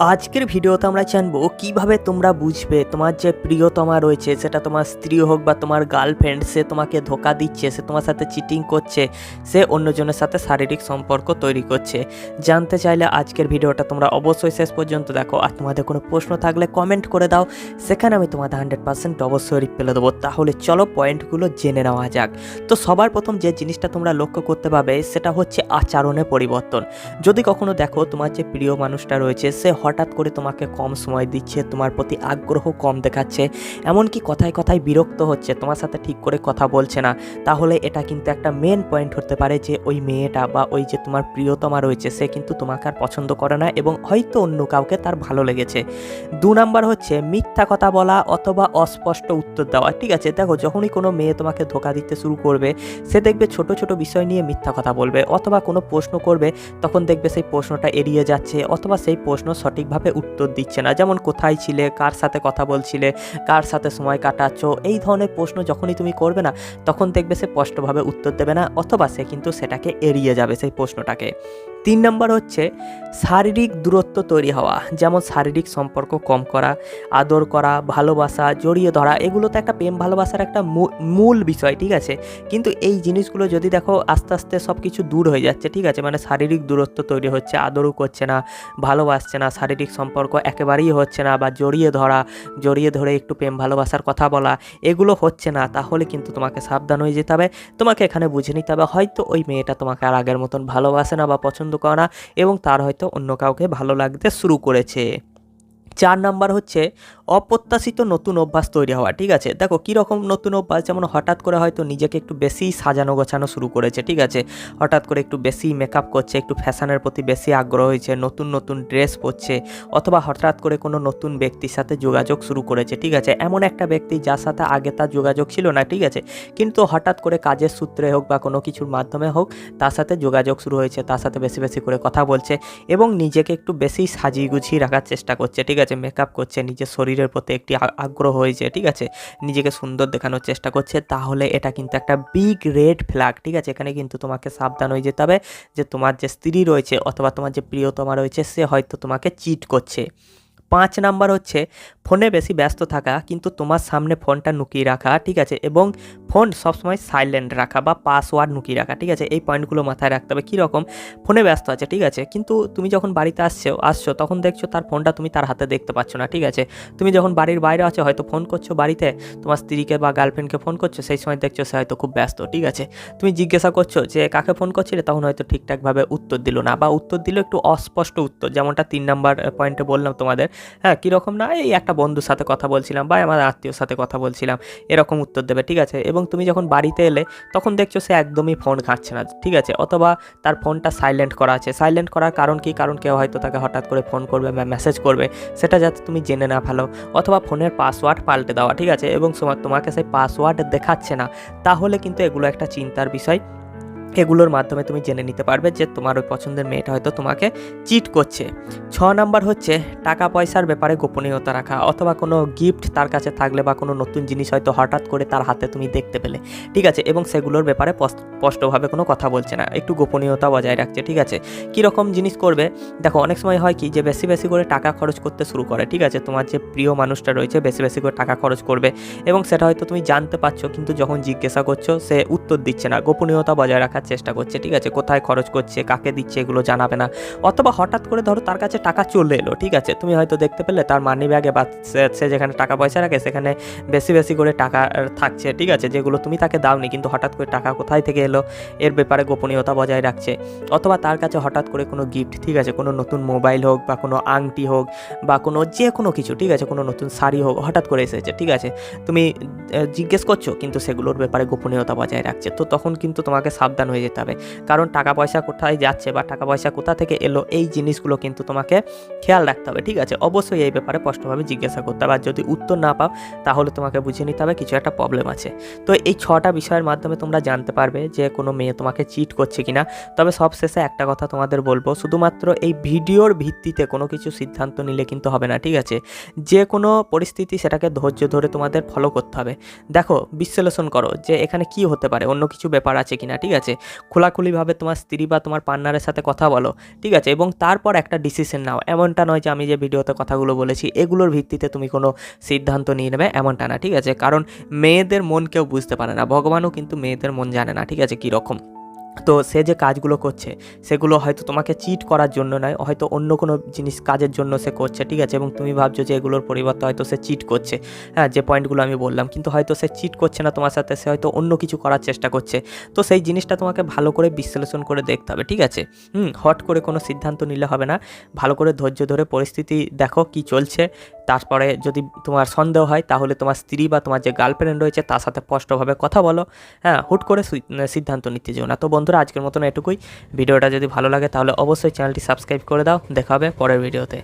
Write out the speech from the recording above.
আজকের ভিডিওতে আমরা জানব কীভাবে তোমরা বুঝবে তোমার যে প্রিয়তমা রয়েছে, সেটা তোমার স্ত্রী হোক বা তোমার গার্লফ্রেন্ড সে তোমাকে ধোকা দিচ্ছে, সে তোমার সাথে চিটিং করছে, সে অন্যজনের সাথে শারীরিক সম্পর্ক তৈরি করছে। জানতে চাইলে আজকের ভিডিওটা তোমরা অবশ্যই শেষ পর্যন্ত দেখো আর তোমাদের কোনো প্রশ্ন থাকলে কমেন্ট করে দাও, সেখানে আমি তোমাদের হান্ড্রেড পার্সেন্ট অবশ্যই রিপ্লাই দেবো। তাহলে চলো পয়েন্টগুলো জেনে নেওয়া যাক। তো সবার প্রথম যে জিনিসটা তোমরা লক্ষ্য করতে পারবে সেটা হচ্ছে আচরণে পরিবর্তন। যদি কখনো দেখো তোমার যে প্রিয় মানুষটা রয়েছে, সে হঠাৎ করে তোমাকে কম সময় দিচ্ছে, তোমার প্রতি আগ্রহ কম দেখাচ্ছে, এমনকি কথায় কথায় বিরক্ত হচ্ছে, তোমার সাথে ঠিক করে কথা বলছে না। তাহলে এটা কিন্তু একটা মেন পয়েন্ট হতে পারে যে ওই মেয়েটা বা ওই যে তোমার প্রিয়তমা রয়েছে, সে কিন্তু তোমাকে আর পছন্দ করে না এবং হয়তো অন্য কাউকে তার ভালো লেগেছে। দু নাম্বার হচ্ছে মিথ্যা কথা বলা অথবা অস্পষ্ট উত্তর দেওয়া, ঠিক আছে? দেখো, যখনই কোনো মেয়ে তোমাকে ধোকা দিতে শুরু করবে, সে দেখবে ছোট ছোট বিষয় নিয়ে মিথ্যা কথা বলবে, অথবা কোনো প্রশ্ন করবে, তখন দেখবে সেই প্রশ্নটা এড়িয়ে যাচ্ছে, অথবা সেই প্রশ্ন সঠিকভাবে উত্তর দিচ্ছে না। যেমন, কোথায় ছিলে, কার সাথে কথা বলছিলে, কার সাথে সময় কাটাচ্ছ, এই ধরনের প্রশ্ন যখনই তুমি করবে না, তখন দেখবে সে স্পষ্টভাবে উত্তর দেবে না, অথবা সে কিন্তু সেটাকে এড়িয়ে যাবে সেই প্রশ্নটাকে। তিন নম্বর হচ্ছে শারীরিক দূরত্ব তৈরি হওয়া, যেমন শারীরিক সম্পর্ক কম করা, আদর করা, ভালোবাসা, জড়িয়ে ধরা, এগুলো তো একটা প্রেম ভালোবাসার একটা মূল বিষয়, ঠিক আছে? কিন্তু এই জিনিসগুলো যদি দেখো আস্তে আস্তে সব কিছু দূর হয়ে যাচ্ছে, ঠিক আছে? মানে শারীরিক দূরত্ব তৈরি হচ্ছে, আদরও করছে না, ভালোবাসছে না, শারীরিক সম্পর্ক একেবারেই হচ্ছে না, বা জড়িয়ে ধরা, জড়িয়ে ধরে একটু প্রেম ভালোবাসার কথা বলা, এগুলো হচ্ছে না, তাহলে কিন্তু তোমাকে সাবধান হয়ে যেতে হবে, তোমাকে এখানে বুঝে নিতে হবে, হয়তো ওই মেয়েটা তোমাকে আর আগের মতন ভালোবাসে না বা পছন্দ করে এবং তার হয়তো অন্য কাউকে ভালো লাগতে শুরু করেছে। চার নাম্বার হচ্ছে অপ্রত্যাশিত নতুন অভ্যাস তৈরি হওয়া, ঠিক আছে? দেখো, কীরকম নতুন অভ্যাস? যেমন হঠাৎ করে হয়তো নিজেকে একটু বেশি সাজানো গোছানো শুরু করেছে, ঠিক আছে? হঠাৎ করে একটু বেশি মেকআপ করছে, একটু ফ্যাশনের প্রতি বেশি আগ্রহ হয়েছে, নতুন নতুন ড্রেস পরছে, অথবা হঠাৎ করে কোনো নতুন ব্যক্তির সাথে যোগাযোগ শুরু করেছে, ঠিক আছে? এমন একটা ব্যক্তি যার সাথে আগে তার যোগাযোগ ছিল না, ঠিক আছে? কিন্তু হঠাৎ করে কাজের সূত্রে হোক বা কোনো কিছুর মাধ্যমে হোক, তার সাথে যোগাযোগ শুরু হয়েছে, তার সাথে বেশি বেশি করে কথা বলছে এবং নিজেকে একটু বেশি সাজিয়ে গুছিয়ে রাখার চেষ্টা করছে, ঠিক আছে? মেকআপ করছে, নিজের শরীরের প্রতি একটি আগ্রহ হয়েছে, ঠিক আছে? নিজেকে সুন্দর দেখানোর চেষ্টা করছে, তাহলে এটা কিন্তু একটা বিগ রেড ফ্ল্যাগ ঠিক আছে? এখানে কিন্তু তোমাকে সাবধান হয়ে যেতে হবে যে তোমার যে স্ত্রী রয়েছে অথবা তোমার যে প্রিয়তমা রয়েছে, সে হয়তো তোমাকে চিট করছে। পাঁচ নাম্বার হচ্ছে ফোনে বেশি ব্যস্ত থাকা, কিন্তু তোমার সামনে ফোনটা লুকিয়ে রাখা, ঠিক আছে? এবং ফোন সবসময় সাইলেন্ট রাখা বা পাসওয়ার্ড লুকিয়ে রাখা, ঠিক আছে? এই পয়েন্টগুলো মাথায় রাখতে হবে। কীরকম? ফোনে ব্যস্ত আছে, ঠিক আছে? কিন্তু তুমি যখন বাড়িতে আসছো আসছো, তখন দেখছ তার ফোনটা তুমি তার হাতে দেখতে পাচ্ছ না, ঠিক আছে? তুমি যখন বাড়ির বাইরে আছো, হয়তো ফোন করছ বাড়িতে, তোমার স্ত্রীকে বা গার্লফ্রেন্ডকে ফোন করছ, সেই সময় দেখছ সে হয়তো খুব ব্যস্ত, ঠিক আছে? তুমি জিজ্ঞাসা করছ যে, কাকে ফোন করছিলে? তখন হয়তো ঠিকঠাকভাবে উত্তর দিল না বা উত্তর দিল একটু অস্পষ্ট উত্তর, যেমনটা তিন নাম্বার পয়েন্টে বললাম তোমাদের। হ্যাঁ কীরকম না? এই একটা বন্ধুর সাথে কথা বলছিলাম বা আমার আত্মীয়র সাথে কথা বলছিলাম, এরকম উত্তর দেবে, ঠিক আছে? এবং তুমি যখন বাড়িতে এলে, তখন দেখছ সে একদমই ফোন ঘাঁটছে না, ঠিক আছে? অথবা তার ফোনটা সাইলেন্ট করা আছে। সাইলেন্ট করার কারণ কি? কারণ কেউ হয়তো তাকে হঠাৎ করে ফোন করবে বা মেসেজ করবে। সেটা যাতে তুমি জেনে না ভালো অথবা ফোনের পাসওয়ার্ড পাল্টে দেওয়া, ঠিক আছে? এবং তোমাকে সেই পাসওয়ার্ড দেখাচ্ছে না। তাহলে কিন্তু এগুলো একটা চিন্তার বিষয়। এগুলোর মাধ্যমে তুমি জেনে নিতে পারবে যে তোমার ওই পছন্দের মেয়েটা হয়তো তোমাকে চিট করছে। ছ নাম্বার হচ্ছে টাকা পয়সার ব্যাপারে গোপনীয়তা রাখা অথবা কোনো গিফট তার কাছে থাকলে বা কোনো নতুন জিনিস হয়তো হঠাৎ করে তার হাতে তুমি দেখতে পেলে, ঠিক আছে? এবং সেগুলোর ব্যাপারে স্পষ্টভাবে কোনো কথা বলছে না, একটু গোপনীয়তা বজায় রাখছে, ঠিক আছে? কীরকম জিনিস করবে? দেখো, অনেক সময় হয় কি যে বেশি বেশি করে টাকা খরচ করতে শুরু করে, ঠিক আছে? তোমার যে প্রিয় মানুষটা রয়েছে বেশি বেশি করে টাকা খরচ করবে এবং সেটা হয়তো তুমি জানতে পারছ কিন্তু যখন জিজ্ঞাসা করছ সে উত্তর দিচ্ছে না, গোপনীয়তা বজায় রাখার চেষ্টা করছে, ঠিক আছে? কোথায় খরচ করছে, কাকে দিচ্ছে, এগুলো জানাবে না। অথবা হঠাৎ করে ধরো তার কাছে টাকা চলে এলো, ঠিক আছে? তুমি হয়তো দেখতে পেলে তার মানি ব্যাগে বা সে- যেখানে টাকা পয়সা রাখে, সেখানে বেশি বেশি করে টাকা থাকছে, ঠিক আছে? যেগুলো তুমি তাকে দাওনি, কিন্তু হঠাৎ করে টাকা কোথায় থেকে এলো, এর ব্যাপারে গোপনীয়তা বজায় রাখছে। অথবা তার কাছে হঠাৎ করে কোনো গিফট ঠিক আছে? কোনো নতুন মোবাইল হোক বা কোনো আংটি হোক বা কোনো যে কোনো কিছু, ঠিক আছে? কোনো নতুন শাড়ি হোক, হঠাৎ করে এসেছে, ঠিক আছে? তুমি জিজ্ঞেস করছ, কিন্তু সেগুলোর ব্যাপারে গোপনীয়তা বজায় রাখছে। তো তখন কিন্তু তোমাকে সাবধান হয়ে যেতে হবে। কারণ টাকা পয়সা কোথায় যাচ্ছে বা টাকা পয়সা কোথা থেকে এলো, এই জিনিসগুলো কিন্তু তোমাকে খেয়াল রাখতে হবে, ঠিক আছে? অবশ্যই এই ব্যাপারে স্পষ্টভাবে জিজ্ঞাসা করতে হবে। আর যদি উত্তর না পাও, তাহলে তোমাকে বুঝে নিতে হবে, কিছু একটা প্রবলেম আছে। তো এই ছটা বিষয়ের মাধ্যমে তোমরা জানতে পারবে যে কোনো মেয়ে তোমাকে চিট করছে কি না তবে সবশেষে একটা কথা তোমাদের বলব, শুধুমাত্র এই ভিডিওর ভিত্তিতে কোনো কিছু সিদ্ধান্ত নিলে কিন্তু হবে না, ঠিক আছে? যে কোনো পরিস্থিতি সেটাকে ধৈর্য ধরে তোমাদের ফলো করতে হবে। দেখো, বিশ্লেষণ করো যে এখানে কি হতে পারে, অন্য কিছু ব্যাপার আছে কিনা, ঠিক আছে? খোলাখুলিভাবে তোমার স্ত্রী বা তোমার পার্টনারের সাথে কথা বলো, ঠিক আছে? এবং তারপর একটা ডিসিশন নাও। এমনটা নয় যে আমি যে ভিডিওতে কথাগুলো বলেছি, এগুলোর ভিত্তিতে তুমি কোনো সিদ্ধান্ত নিয়ে নেবে, এমনটা না, ঠিক আছে? কারণ মেয়েদের মন কেউ বুঝতে পারে না, ভগবানও কিন্তু মেয়েদের মন জানে না, ঠিক আছে? কীরকম? তো সে যে কাজগুলো করছে, সেগুলো হয়তো তোমাকে চিট করার জন্য নয়, হয়তো অন্য কোনো জিনিস কাজের জন্য সে করছে, ঠিক আছে? এবং তুমি ভাবছ যে এগুলোর পরিবর্তে হয়তো সে চিট করছে। হ্যাঁ যে পয়েন্টগুলো আমি বললাম, কিন্তু হয়তো সে চিট করছে না তোমার সাথে, সে হয়তো অন্য কিছু করার চেষ্টা করছে। তো সেই জিনিসটা তোমাকে ভালো করে বিশ্লেষণ করে দেখতে হবে, ঠিক আছে? হুম, হট করে কোনো সিদ্ধান্ত নিলে হবে না। ভালো করে ধৈর্য ধরে পরিস্থিতি দেখো কি চলছে। তারপরে যদি তোমার সন্দেহ হয়, তাহলে তোমার স্ত্রী বা তোমার যে গার্লফ্রেন্ড রয়েছে, তার সাথে স্পষ্টভাবে কথা বলো। হ্যাঁ হুট করে সিদ্ধান্ত নিতে যেও না। তো বন্ধুরা, আজকের মতন এটুকুই। ভিডিওটা যদি ভালো লাগে, তাহলে অবশ্যই চ্যানেলটি সাবস্ক্রাইব করে দাও। দেখাবে পরের ভিডিওতে।